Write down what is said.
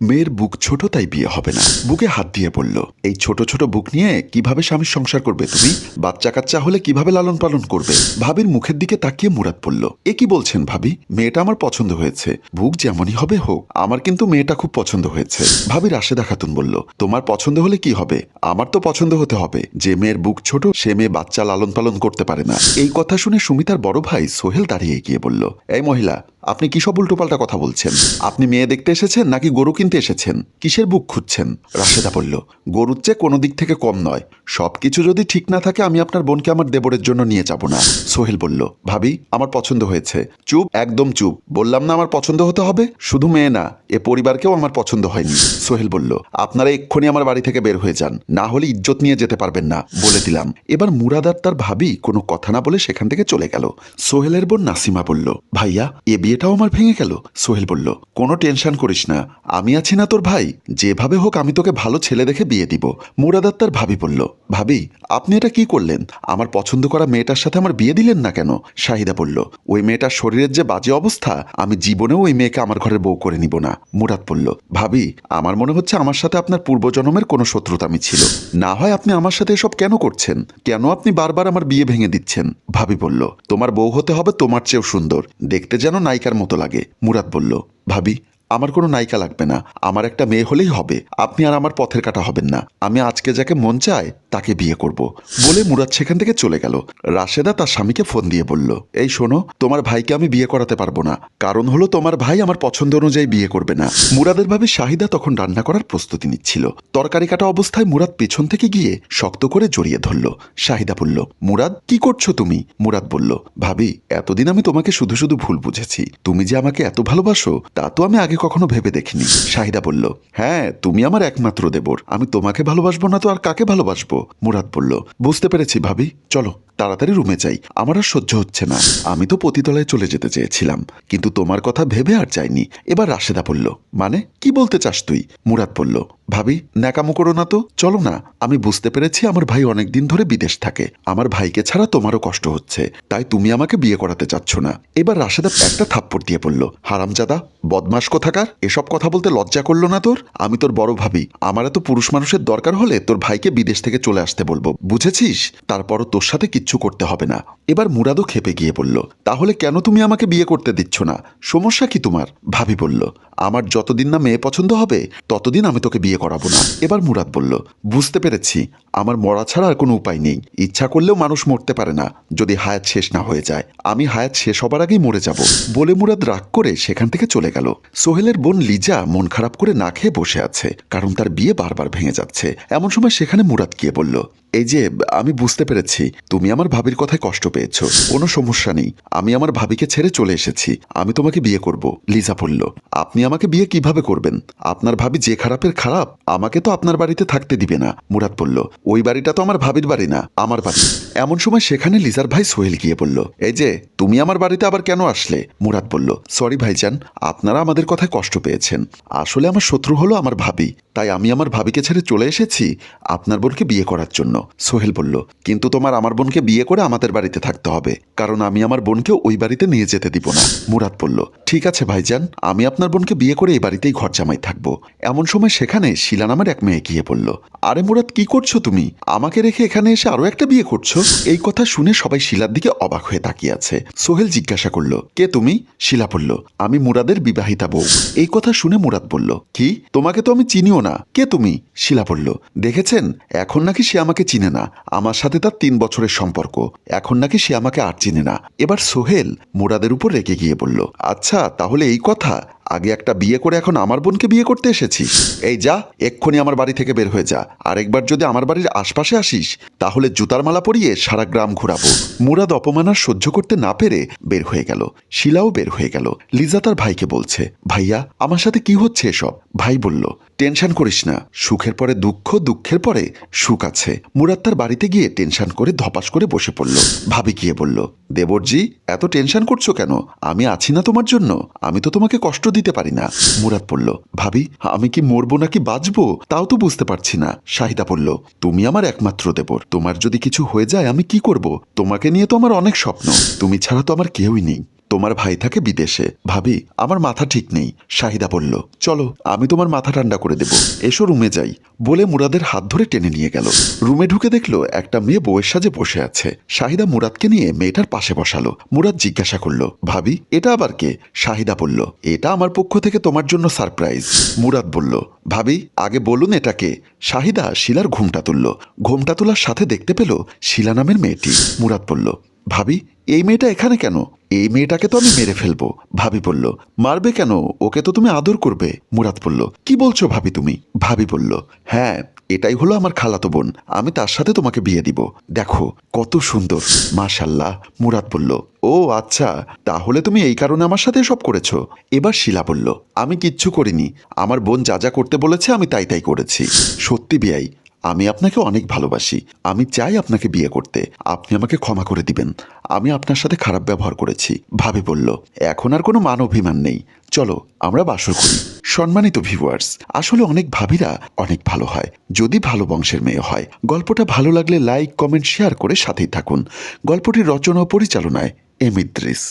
মেয়ের বুক ছোট, তাই বিয়ে হবে না। বুকে হাত দিয়ে বলল, এই ছোট ছোট বুক নিয়ে কীভাবে স্বামীর সংসার করবে তুমি? বাচ্চা কাচ্চা হলে কীভাবে লালন পালন করবে? ভাবির মুখের দিকে তাকিয়ে মুরাদ পড়ল এ কি বলছেন ভাবি? মেয়েটা আমার পছন্দ হয়েছে। বুক যেমনই হবে হোক, আমার কিন্তু মেয়েটা খুব পছন্দ হয়েছে। ভাবি রাশেদা খাতুন বলল, তোমার পছন্দ হলে কি হবে? আমার তো পছন্দ হতে হবে। যে মেয়ের বুক ছোট, সে মেয়ে বাচ্চা লালন পালন করতে পারে না। এই কথা শুনে সুমিতার বড় ভাই সোহেল দাঁড়িয়ে গিয়ে বলল, এই মহিলা আপনি কি সব উল্টোপাল্টা কথা বলছেন? আপনি মেয়ে দেখতে এসেছেন নাকি গরু কিনতে এসেছেন? কিসের বুক খুঁজছেন? রাশেদা বলল, গরুর চেয়ে কোনো দিক থেকে কম নয়। সবকিছু যদি ঠিক না থাকে, আমি আপনার বোনকে আমার দেবরের জন্য নিয়ে যাব না। সোহেল বলল, ভাবি, আমার পছন্দ হয়েছে। চুপ, একদম চুপ। বললাম না আমার পছন্দ হতে হবে? শুধু মেয়ে না, এ পরিবারকেও আমার পছন্দ হয়নি। সোহেল বলল, আপনারা এক্ষুনি আমার বাড়ি থেকে বের হয়ে যান। না হলে ইজ্জত নিয়ে যেতে পারবেন না, বলে দিলাম। এবার মুরাদ আর তার ভাবি কোনো কথা না বলে সেখান থেকে চলে গেল। সোহেলের বোন নাসিমা বলল, ভাইয়া, এ বিয়েটাও আমার ভেঙে গেল, সোহেল বলল। কোনো টেনশন করিস না। আমি আছি না তোর ভাই। যেভাবে হোক আমি তোকে ভালো ছেলে দেখে বিয়ে দিব। মুরাদ তার ভাবি বলল, ভাবি, আপনি এটা কি করলেন? আমার পছন্দ করা মেয়েটার সাথে আমার বিয়ে দিলেন না কেন? শাহিদা বলল, ওই মেয়েটার শরীরের যে বাজে অবস্থা, আমি জীবনেও ওই মেয়েকে আমার ঘরের বউ করে নিব না। মুরাদ বলল, ভাবি, আমার মনে হচ্ছে আমার সাথে আপনার পূর্বজন্মের কোনো শত্রুতামি ছিল। না হয় আপনি আমার সাথে এসব কেন করছেন? কেন আপনি বারবার আমার বিয়ে ভেঙে দিচ্ছেন? ভাবি বলল, তোমার বউ হতে হবে তোমার চেয়েও সুন্দর। দেখতে যেন নায়িকার মতো লাগে। মুরাদ বলল ভাবি আমার কোনো নায়িকা লাগবে না। আমার একটা মেয়ে হলেই হবে। আপনি আর আমার পথের কাটা হবেন না। আমি আজকে যাকে মন চায়, তাকে বিয়ে করব। বলে মুরাদ সেখান থেকে চলে গেল। রাশেদা তার স্বামীকে ফোন দিয়ে বলল, এই শোনো, তোমার ভাইকে আমি বিয়ে করাতে পারব না। কারণ হলো তোমার ভাই আমার পছন্দ অনুযায়ী বিয়ে করবে না। মুরাদের ভাবে শাহিদা তখন রান্না করার প্রস্তুতি নিচ্ছিল। তরকারি কাটা অবস্থায় মুরাদ পেছন থেকে গিয়ে শক্ত করে জড়িয়ে ধরল। শাহিদা বলল, মুরাদ, কি করছ তুমি? মুরাদ বলল, ভাবি, এতদিন আমি তোমাকে শুধু শুধু ভুল বুঝেছি। তুমি যে আমাকে এত ভালোবাসো, তা তো আমি আগে কখনো ভেবে দেখিনি। শাহিদা বলল হ্যাঁ তুমি আমার একমাত্র দেবর। আমি তোমাকে ভালোবাসবো না তো আর কাকে ভালোবাসবো? মুরাদ বলল, বুঝতে পেরেছি ভাবি। চলো, তাড়াতাড়ি রুমে যাই। আমার আর সহ্য হচ্ছে না। আমি তো পতিতলায় চলে যেতে চেয়েছিলাম। কিন্তু তোমার কথা ভেবে আর যাইনি। এবার রাশেদা বলল মানে কি বলতে চাস তুই? মুরাদ বলল, ভাবি, ন্যাকামো করো না তো। চলো না। আমি বুঝতে পেরেছি আমার ভাই অনেক দিন ধরে বিদেশ থাকে। আমার ভাইকে ছাড়া তোমারও কষ্ট হচ্ছে। তাই তুমি আমাকে বিয়ে করাতে চাচ্ছ না। এবার রাশেদা একটা থাপ্পড় দিয়ে বলল, হারামজাদা বদমাস কোথাকার? এসব কথা বলতে লজ্জা করল না তোর? আমি তোর বড় ভাবি। আমার এত পুরুষ মানুষের দরকার হলে তোর ভাইকে বিদেশ থেকে চলে আসতে বলব। বুঝেছিস? তারপরও তোর সাথে কিচ্ছু করতে হবে না। এবার মুরাদও খেপে গিয়ে বলল, তাহলে কেন তুমি আমাকে বিয়ে করতে দিচ্ছ না? সমস্যা কি তোমার? ভাবি বলল আমার যতদিন না মেয়ে পছন্দ হবে, ততদিন আমি তোকে বিয়ে করাবো না। এবার মুরাদ বলল, বুঝতে পেরেছি, আমার মরা ছাড়া আর কোনো উপায় নেই। ইচ্ছা করলেও মানুষ মরতে পারে না, যদি হায়াত শেষ না হয়ে যায়। আমি হায়াত শেষ হবার আগেই মরে যাব। বলে মুরাদ রাগ করে সেখান থেকে চলে গেল। সোহেলের বোন লিজা মন খারাপ করে না খেয়ে বসে আছে, কারণ তার বিয়ে বারবার ভেঙে যাচ্ছে। এমন সময় সেখানে মুরাদ গিয়ে বলল এই যে, আমি বুঝতে পেরেছি। তুমি আমার ভাবির কথায় কষ্ট পেয়েছ। কোনো সমস্যা নেই। আমি আমার ভাবিকে ছেড়ে চলে এসেছি। আমি তোমাকে বিয়ে করব, লিজা বলল। আপনি আমাকে বিয়ে কীভাবে করবেন? আপনার ভাবি যে খারাপের খারাপ, আমাকে তো আপনার বাড়িতে থাকতে দিবে না, মুরাদ বলল। ওই বাড়িটা তো আমার ভাবির বাড়ি না, আমার বাড়ি। এমন সময় সেখানে লিজার ভাই সোহেল গিয়ে বলল, এই যে, তুমি আমার বাড়িতে আবার কেন আসলে? মুরাদ বলল, সরি ভাইজান, আপনারা আমাদের কথায় কষ্ট পেয়েছেন। আসলে আমার শত্রু হলো আমার ভাবি। তাই আমি আমার ভাবিকে ছেড়ে চলে এসেছি আপনার বোনকে বিয়ে করার জন্য। সোহেল বলল, কিন্তু তোমার আমার বোনকে বিয়ে করে আমাদের বাড়িতে থাকতে হবে, কারণ আমি আমার বোনকে ওই বাড়িতে নিয়ে যেতে দিব না। মুরাদ বলল, ঠিক আছে ভাইজান, আমি আপনার বোনকে বিয়ে করে এই বাড়িতেই ঘর জামাই থাকব। এমন সময় সেখানে শিলা নামের এক মেয়ে গিয়ে বলল, আরে মুরাদ, কি করছ তুমি? আমাকে রেখে এখানে এসে আরও একটা বিয়ে করছ? এই কথা শুনে সবাই শিলার দিকে অবাক হয়ে তাকিয়ে আছে। সোহেল জিজ্ঞাসা করল, কে তুমি? শিলা বলল, আমি মুরাদের বিবাহিতা বউ। এই কথা শুনে মুরাদ বলল, কি? তোমাকে তো আমি চিনিও না। কে তুমি? শিলা বলল, দেখেছেন? এখন নাকি সে আমাকে চিনে না। আমার সাথে তার তিন বছরের সম্পর্ক। এখন নাকি সে আমাকে আর চিনে না। এবার সোহেল মুরাদের উপর রেগে গিয়ে বলল আচ্ছা তাহলে এই কথা। আগে একটা বিয়ে করে এখন আমার বোনকে বিয়ে করতে এসেছিস এই যা, এক্ষুনি আমার বাড়ি থেকে বের হয়ে যা। আরেকবার যদি আমার বাড়ির আশপাশে আসিস, তাহলে জুতার মালা পরিয়ে সারা গ্রাম ঘুরাবো। মুরাদ অপমান আর সহ্য করতে না পেরে বের হয়ে গেল। শিলাও বের হয়ে গেল। লিজা তার ভাইকে বলছে, ভাইয়া, আমার সাথে কি হচ্ছে এসব? ভাই বলল, টেনশন করিস না। সুখের পরে দুঃখ, দুঃখের পরে সুখ আছে। মুরাদ তার বাড়িতে গিয়ে টেনশন করে ধপাস করে বসে পড়ল। ভাবি গিয়ে বলল, দেবরজি, এত টেনশন করছ কেন? আমি আছি না তোমার জন্য। আমি তো তোমাকে কষ্ট দিতে পারি না। মুরাদ বলল, ভাবি, আমি কি মরবো নাকি বাঁচবো? তাও তো বুঝতে পারছি না। শাহিদা বলল, তুমি আমার একমাত্র দেবর। তোমার যদি কিছু হয়ে যায়, আমি কি করব? তোমাকে নিয়ে তো আমার অনেক স্বপ্ন। তুমি ছাড়া তো আমার কেউই নেই। তোমার ভাই থাকে বিদেশে। ভাবি, আমার মাথা ঠিক নেই। শাহিদা বলল, চলো, আমি তোমার মাথা ঠান্ডা করে দেব। এসো রুমে যাই, বলে মুরাদের হাত ধরে টেনে নিয়ে গেল। রুমে ঢুকে দেখল, একটা মেয়ে বউয়ের সাজে বসে আছে। শাহিদা মুরাদকে নিয়ে মেয়েটার পাশে বসালো। মুরাদ জিজ্ঞাসা করল, ভাবি, এটা আবার কে? শাহিদা বলল, এটা আমার পক্ষ থেকে তোমার জন্য সারপ্রাইজ। মুরাদ বলল, ভাবি, আগে বলুন এটাকে শাহিদা শিলার ঘুমটা তুলল। ঘুমটা তোলার সাথে দেখতে পেল শিলা নামের মেয়েটি। মুরাদ বলল ভাবি, এই মেয়েটা এখানে কেন? এই মেয়েটাকে তো আমি মেরে ফেলব। ভাবি বলল, মারবে কেন? ওকে তো তুমি আদর করবে। মুরাদ বলল, কি বলছো ভাবি তুমি? ভাবি বলল হ্যাঁ এটাই হলো আমার খালাতো বোন। আমি তার সাথে তোমাকে বিয়ে দিব। দেখো, কত সুন্দর। মাশাল্লাহ। মুরাদ বলল, ও আচ্ছা তাহলে তুমি এই কারণে আমার সাথে সব করেছ। এবার শিলা বলল, আমি কিচ্ছু করিনি। আমার বোন যা যা করতে বলেছে আমি তাই তাই করেছি। সত্যি বিয়াই আমি আপনাকে অনেক ভালোবাসি। আমি চাই আপনাকে বিয়ে করতে। আপনি আমাকে ক্ষমা করে দিবেন। আমি আপনার সাথে খারাপ ব্যবহার করেছি। ভাবি বলল, এখন আর কোনো মান অভিমান নেই। চলো, আমরা বাসর করি। সম্মানিত ভিউয়ার্স আসলে অনেক ভাবিরা অনেক ভালো হয়। যদি ভালো বংশের মেয়ে হয়, গল্পটা ভালো লাগলে লাইক কমেন্ট শেয়ার করে সাথেই থাকুন। গল্পটির রচনা ও পরিচালনায় এম ইদ্রিস